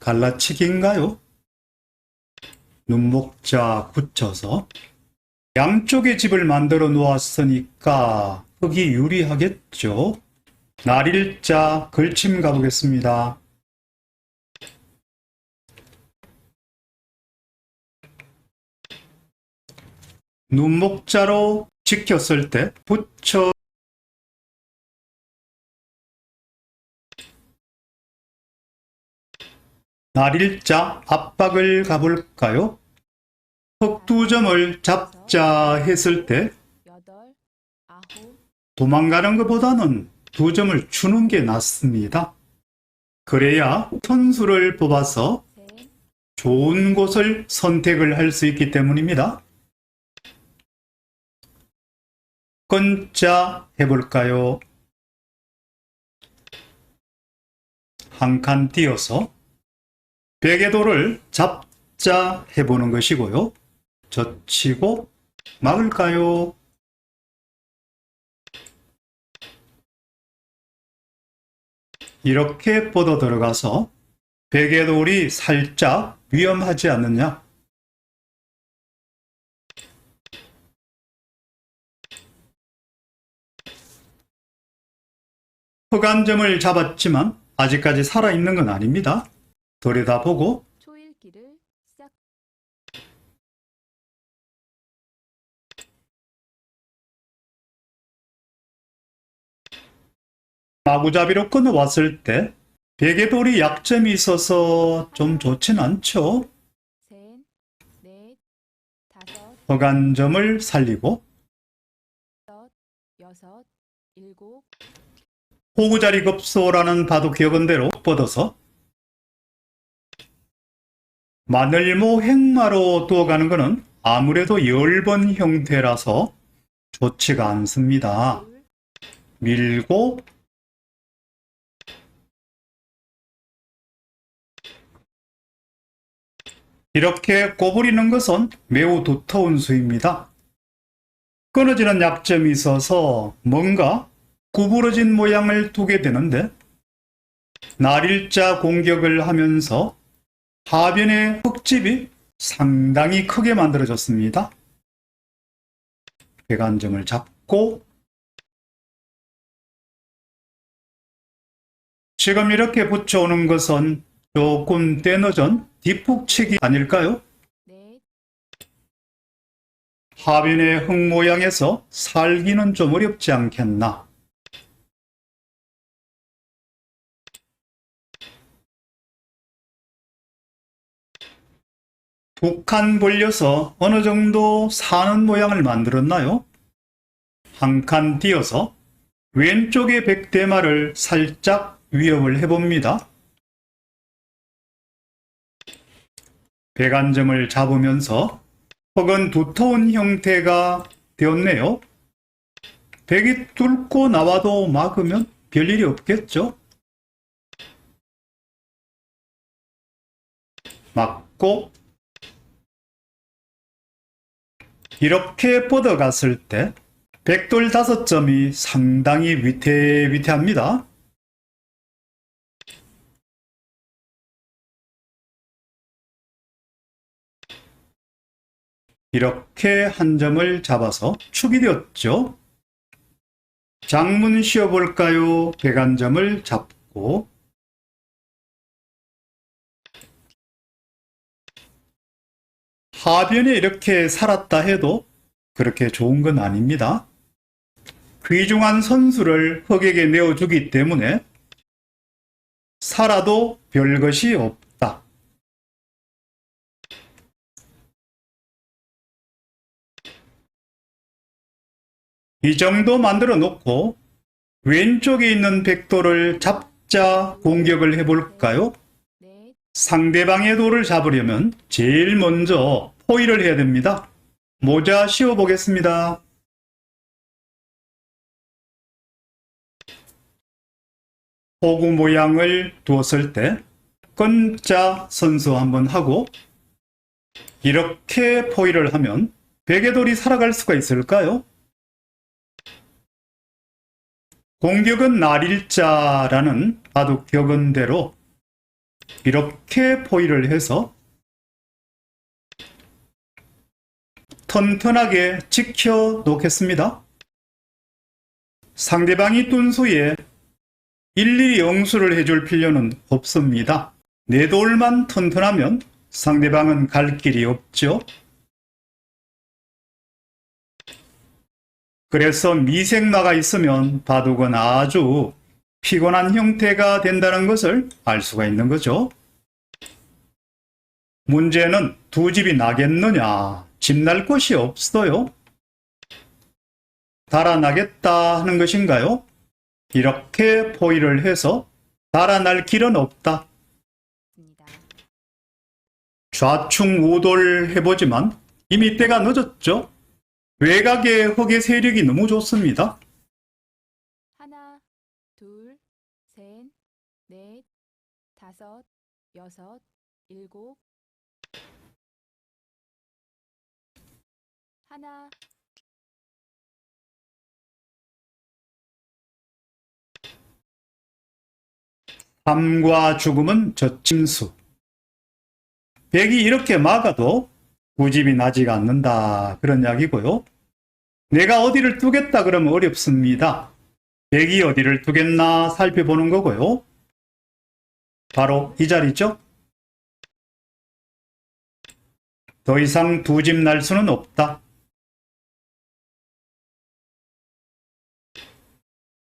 갈라치기인가요? 눈목자 붙여서 양쪽에 집을 만들어 놓았으니까 흙이 유리하겠죠? 날일자 걸침 가보겠습니다. 눈목자로 지켰을 때 붙여 날일자 압박을 가볼까요? 흙두 점을 잡자 했을 때 도망가는 것보다는 두 점을 주는 게 낫습니다. 그래야 선수를 뽑아서 셋, 좋은 곳을 선택을 할 수 있기 때문입니다. 건자 해볼까요? 한 칸 띄어서 베개돌을 잡자 해보는 것이고요. 젖히고 막을까요? 이렇게 뻗어 들어가서 베개돌이 살짝 위험하지 않느냐? 흑안점을 잡았지만 아직까지 살아있는 건 아닙니다. 들여다보고. 마구잡이로 끊어왔을 때 베개돌이 약점이 있어서 좀 좋진 않죠. 흑안점을 살리고 호구자리 급소라는 바둑 격언대로 뻗어서 마늘모 행마로 두어가는 것은 아무래도 열번 형태라서 좋지가 않습니다. 둘, 밀고 이렇게 꼬부리는 것은 매우 두터운 수입니다. 끊어지는 약점이 있어서 뭔가 구부러진 모양을 두게 되는데 날일자 공격을 하면서 하변의 흙집이 상당히 크게 만들어졌습니다. 배관점을 잡고 지금 이렇게 붙여오는 것은 조금 때늦은 뒷북치기 아닐까요? 넷, 하변의 흙 모양에서 살기는 좀 어렵지 않겠나. 두칸 벌려서 어느 정도 사는 모양을 만들었나요? 한 칸 띄어서 왼쪽의 백대마를 살짝 위협을 해봅니다. 배관점을 잡으면서 혹은 두터운 형태가 되었네요. 백이 뚫고 나와도 막으면 별일이 없겠죠? 막고 이렇게 뻗어갔을 때 백돌 다섯 점이 상당히 위태위태합니다. 이렇게 한 점을 잡아서 축이 되었죠. 장문 씌워볼까요? 백안점을 잡고 하변에 이렇게 살았다 해도 그렇게 좋은 건 아닙니다. 귀중한 선수를 흑에게 내어주기 때문에 살아도 별것이 없다. 이 정도 만들어 놓고 왼쪽에 있는 백도를 잡자 공격을 해볼까요? 넷, 상대방의 돌을 잡으려면 제일 먼저 포위를 해야 됩니다. 모자 씌워 보겠습니다. 호구 모양을 두었을 때 건자 선수 한번 하고 이렇게 포위를 하면 베개돌이 살아갈 수가 있을까요? 공격은 날일자라는 바둑 격언대로 이렇게 포위를 해서 튼튼하게 지켜 놓겠습니다. 상대방이 뚠수에 일일이 응수를 해줄 필요는 없습니다. 내 돌만 튼튼하면 상대방은 갈 길이 없죠. 그래서 미생마가 있으면 바둑은 아주 피곤한 형태가 된다는 것을 알 수가 있는 거죠. 문제는 두 집이 나겠느냐? 집 날 곳이 없어요. 달아나겠다 하는 것인가요? 이렇게 포위를 해서 달아날 길은 없다. 입니다. 좌충 우돌 해보지만 이미 때가 늦었죠. 외곽의 흑의 세력이 너무 좋습니다. 둘, 셋, 넷, 다섯, 여섯, 일곱. 하나, 삶과 죽음은 저침수. 백이 이렇게 막아도 구집이 나지가 않는다. 그런 이야기고요. 내가 어디를 두겠다 그러면 어렵습니다. 백이 어디를 두겠나 살펴보는 거고요. 바로 이 자리죠. 더 이상 두 집 날 수는 없다.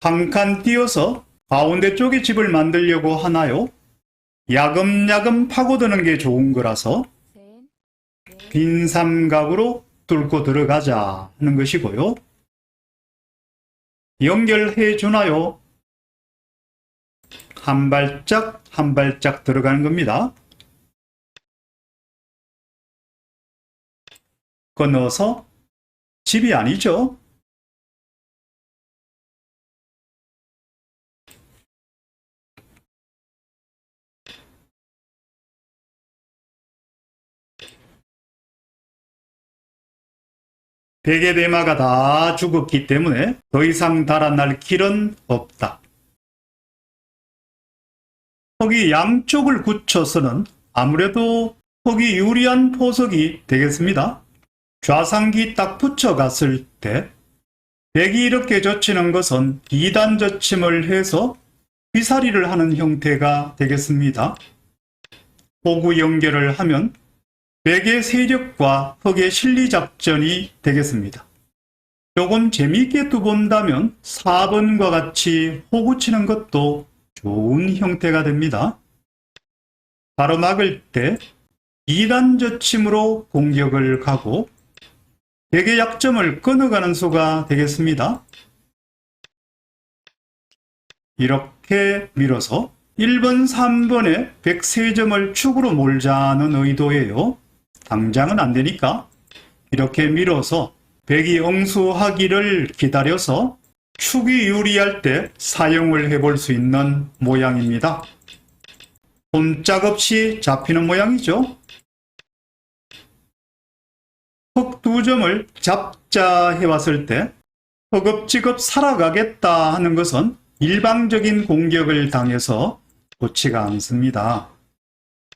한 칸 띄어서 가운데 쪽에 집을 만들려고 하나요? 야금야금 파고드는 게 좋은 거라서 빈 삼각으로 뚫고 들어가자 하는 것이고요. 연결해 주나요? 한 발짝 한 발짝 들어가는 겁니다. 건너서 집이 아니죠. 베개 대마가 다 죽었기 때문에 더 이상 달아날 길은 없다. 흙이 양쪽을 굳혀서는 아무래도 흙이 유리한 포석이 되겠습니다. 좌상기 딱 붙여갔을 때 백이 이렇게 젖히는 것은 2단 젖힘을 해서 비사리를 하는 형태가 되겠습니다. 호구 연결을 하면 백의 세력과 흑의 실리작전이 되겠습니다. 조금 재미있게 두 본다면 4번과 같이 호구 치는 것도 좋은 형태가 됩니다. 바로 막을 때 2단 저침으로 공격을 가고 백의 약점을 끊어가는 수가 되겠습니다. 이렇게 밀어서 1번, 3번에 103점을 축으로 몰자는 의도예요. 당장은 안 되니까 이렇게 밀어서 백이 응수하기를 기다려서 축이 유리할 때 사용을 해볼 수 있는 모양입니다. 꼼짝없이 잡히는 모양이죠. 흑두 점을 잡자 해왔을 때 허겁지겁 살아가겠다 하는 것은 일방적인 공격을 당해서 좋지가 않습니다.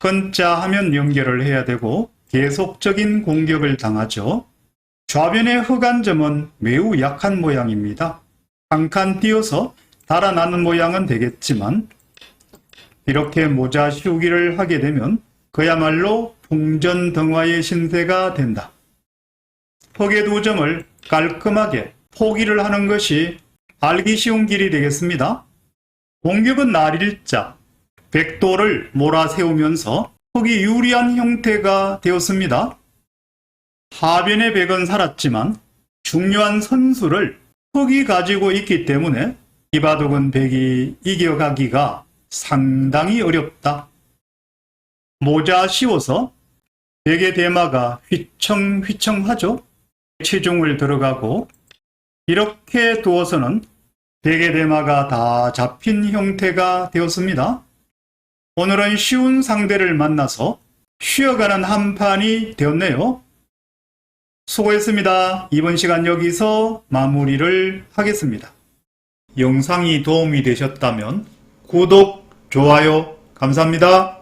건자 하면 연결을 해야 되고 계속적인 공격을 당하죠. 좌변의 흑한 점은 매우 약한 모양입니다. 한 칸 띄어서 달아나는 모양은 되겠지만 이렇게 모자 씌우기를 하게 되면 그야말로 풍전등화의 신세가 된다. 흑의 두 점을 깔끔하게 포기를 하는 것이 알기 쉬운 길이 되겠습니다. 공격은 날일자, 백도를 몰아세우면서 흑이 유리한 형태가 되었습니다. 하변의 백은 살았지만 중요한 선수를 흑이 가지고 있기 때문에 이 바둑은 백이 이겨가기가 상당히 어렵다. 모자 씌워서 백의 대마가 휘청휘청하죠. 체중을 들어가고 이렇게 두어서는 백의 대마가 다 잡힌 형태가 되었습니다. 오늘은 쉬운 상대를 만나서 쉬어가는 한 판이 되었네요. 수고했습니다. 이번 시간 여기서 마무리를 하겠습니다. 영상이 도움이 되셨다면 구독, 좋아요, 감사합니다.